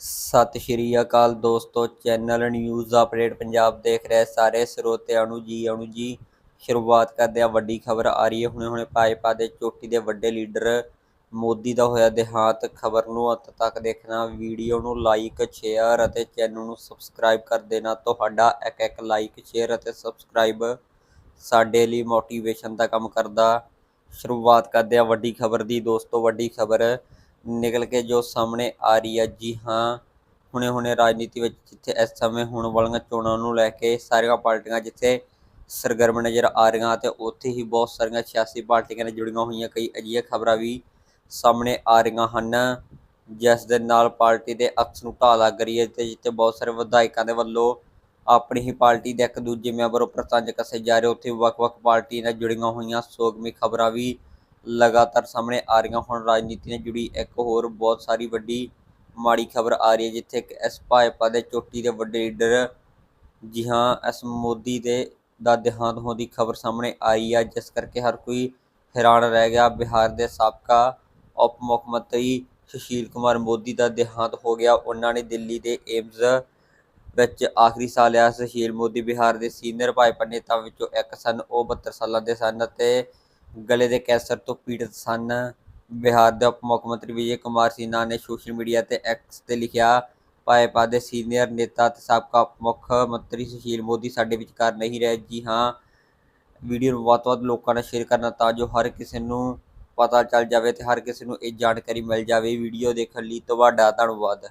ਸਤਿ ਸ਼੍ਰੀ ਅਕਾਲ ਦੋਸਤੋ, channel news update Punjab ਦੇਖ ਰਹੇ ਸਾਰੇ ਸਰੋਤਿਆਂ ਨੂੰ ਜੀ ਆਣੂ ਜੀ। ਸ਼ੁਰੂਆਤ ਕਰਦੇ ਆ ਵੱਡੀ ਖਬਰ ਆ ਰਹੀ ਹੈ। ਹੁਣੇ ਹੁਣੇ ਭਾਜਪਾ ਦੇ ਚੋਟੀ ਦੇ ਵੱਡੇ ਲੀਡਰ ਮੋਦੀ ਦਾ ਹੋਇਆ ਦੇਹਾਂਤ। ਖਬਰ ਨੂੰ ਅੰਤ ਤੱਕ ਦੇਖਣਾ, ਵੀਡੀਓ ਨੂੰ ਲਾਈਕ ਸ਼ੇਅਰ ਅਤੇ ਚੈਨਲ ਨੂੰ ਸਬਸਕ੍ਰਾਈਬ ਕਰ ਦੇਣਾ। ਤੁਹਾਡਾ ਇੱਕ ਇੱਕ ਲਾਈਕ ਸ਼ੇਅਰ ਅਤੇ ਸਬਸਕ੍ਰਾਈਬ ਸਾਡੇ ਲਈ ਮੋਟੀਵੇਸ਼ਨ ਦਾ ਕੰਮ ਕਰਦਾ। ਸ਼ੁਰੂਆਤ ਕਰਦੇ ਆ ਵੱਡੀ ਖਬਰ ਦੀ। ਦੋਸਤੋ, ਵੱਡੀ ਖਬਰ ਨਿਕਲ ਕੇ ਜੋ ਸਾਹਮਣੇ ਆ ਰਹੀ ਹੈ ਜੀ ਹਾਂ ਹੁਣੇ ਹੁਣੇ ਰਾਜਨੀਤੀ ਵਿੱਚ ਜਿੱਥੇ ਇਸ ਸਮੇਂ ਹੋਣ ਵਾਲੀਆਂ ਚੋਣਾਂ ਨੂੰ ਲੈ ਕੇ ਸਾਰੀਆਂ ਪਾਰਟੀਆਂ ਜਿੱਥੇ ਸਰਗਰਮ ਨਜ਼ਰ ਆ ਰਹੀਆਂ ਤੇ ਉੱਥੇ ਹੀ ਬਹੁਤ ਸਾਰੀਆਂ ਸਿਆਸੀ ਪਾਰਟੀਆਂ ਨਾਲ ਜੁੜੀਆਂ ਹੋਈਆਂ, ਕਈ ਅਜਿਹੀਆਂ ਖਬਰਾਂ ਵੀ ਸਾਹਮਣੇ ਆ ਰਹੀਆਂ ਹਨ, ਜਿਸ ਦੇ ਨਾਲ ਪਾਰਟੀ ਦੇ ਅਕਸ ਨੂੰ ਢਾਹ ਲੱਗ ਰਹੀ ਹੈ ਤੇ ਜਿੱਥੇ ਬਹੁਤ ਸਾਰੇ ਵਿਧਾਇਕਾਂ ਦੇ ਵੱਲੋਂ ਆਪਣੀ ਹੀ ਪਾਰਟੀ ਦੇ ਇੱਕ ਦੂਜੇ ਮੈਂਬਰ ਉੱਪਰ ਤੰਜ ਕੱਸੇ ਜਾ ਰਹੇ, ਉੱਥੇ ਵੱਖ-ਵੱਖ ਪਾਰਟੀ ਨਾਲ ਜੁੜੀਆਂ ਹੋਈਆਂ, ਸੋਗਮੀ ਖਬਰਾਂ ਵੀ ਲਗਾਤਾਰ ਸਾਹਮਣੇ ਆ ਰਹੀਆਂ ਹੁਣ। ਰਾਜਨੀਤੀ ਨਾਲ ਜੁੜੀ ਇੱਕ ਹੋਰ ਬਹੁਤ ਸਾਰੀ ਵੱਡੀ, ਮਾੜੀ ਖਬਰ ਆ ਰਹੀ ਹੈ, ਜਿੱਥੇ ਇੱਕ ਇਸ ਭਾਜਪਾ ਦੇ ਚੋਟੀ ਦੇ ਵੱਡੇ ਲੀਡਰ ਜੀ ਹਾਂ ਇਸ ਮੋਦੀ ਦੇ ਦਾ ਦੇਹਾਂਤ ਹੋਣ ਦੀ ਖਬਰ ਸਾਹਮਣੇ ਆਈ ਹੈ ਜਿਸ ਕਰਕੇ ਹਰ ਕੋਈ ਹੈਰਾਨ ਰਹਿ ਗਿਆ। ਬਿਹਾਰ ਦੇ ਸਾਬਕਾ ਉਪ ਮੁੱਖ ਮੰਤਰੀ ਸੁਸ਼ੀਲ ਕੁਮਾਰ ਮੋਦੀ ਦਾ ਦੇਹਾਂਤ ਹੋ ਗਿਆ। ਉਹਨਾਂ ਨੇ ਦਿੱਲੀ ਦੇ ਏਮਜ਼ ਵਿੱਚ ਆਖਰੀ ਸਾਲ ਲਿਆ। ਸੁਸ਼ੀਲ ਮੋਦੀ ਬਿਹਾਰ ਦੇ ਸੀਨੀਅਰ ਭਾਜਪਾ ਨੇਤਾਵਾਂ ਵਿੱਚੋਂ ਇੱਕ ਸਨ। ਉਹ 72 ਸਾਲਾਂ ਦੇ ਸਨ ਅਤੇ ਗਲੇ ਦੇ ਕੈਂਸਰ ਤੋਂ ਪੀੜਤ ਸਨ। ਬਿਹਾਰ ਦੇ ਉਪ ਮੁੱਖ ਮੰਤਰੀ ਵਿਜੇ ਕੁਮਾਰ ਸਿਨਹਾ ਨੇ ਸੋਸ਼ਲ ਮੀਡੀਆ ਤੇ ਐਕਸ ਤੇ ਲਿਖਿਆ ਭਾਜਪਾ ਦੇ ਸੀਨੀਅਰ ਨੇਤਾ ਤੇ ਸਾਬਕਾ ਉਪ ਮੁੱਖ ਮੰਤਰੀ ਸੁਸ਼ੀਲ ਮੋਦੀ ਸਾਡੇ ਵਿਚਕਾਰ ਨਹੀਂ ਰਹੇ। ਜੀ ਹਾਂ, ਵੀਡੀਓ ਨੂੰ ਵੱਧ ਤੋਂ ਵੱਧ ਲੋਕਾਂ ਨਾਲ ਸ਼ੇਅਰ ਕਰਨਾ ਤਾਂ ਜੋ ਹਰ ਕਿਸੇ ਨੂੰ ਪਤਾ ਚੱਲ ਜਾਵੇ ਤੇ ਹਰ ਕਿਸੇ ਨੂੰ ਇਹ ਜਾਣਕਾਰੀ ਮਿਲ ਜਾਵੇ। ਵੀਡੀਓ ਦੇਖਣ ਲਈ ਤੁਹਾਡਾ ਧੰਨਵਾਦ।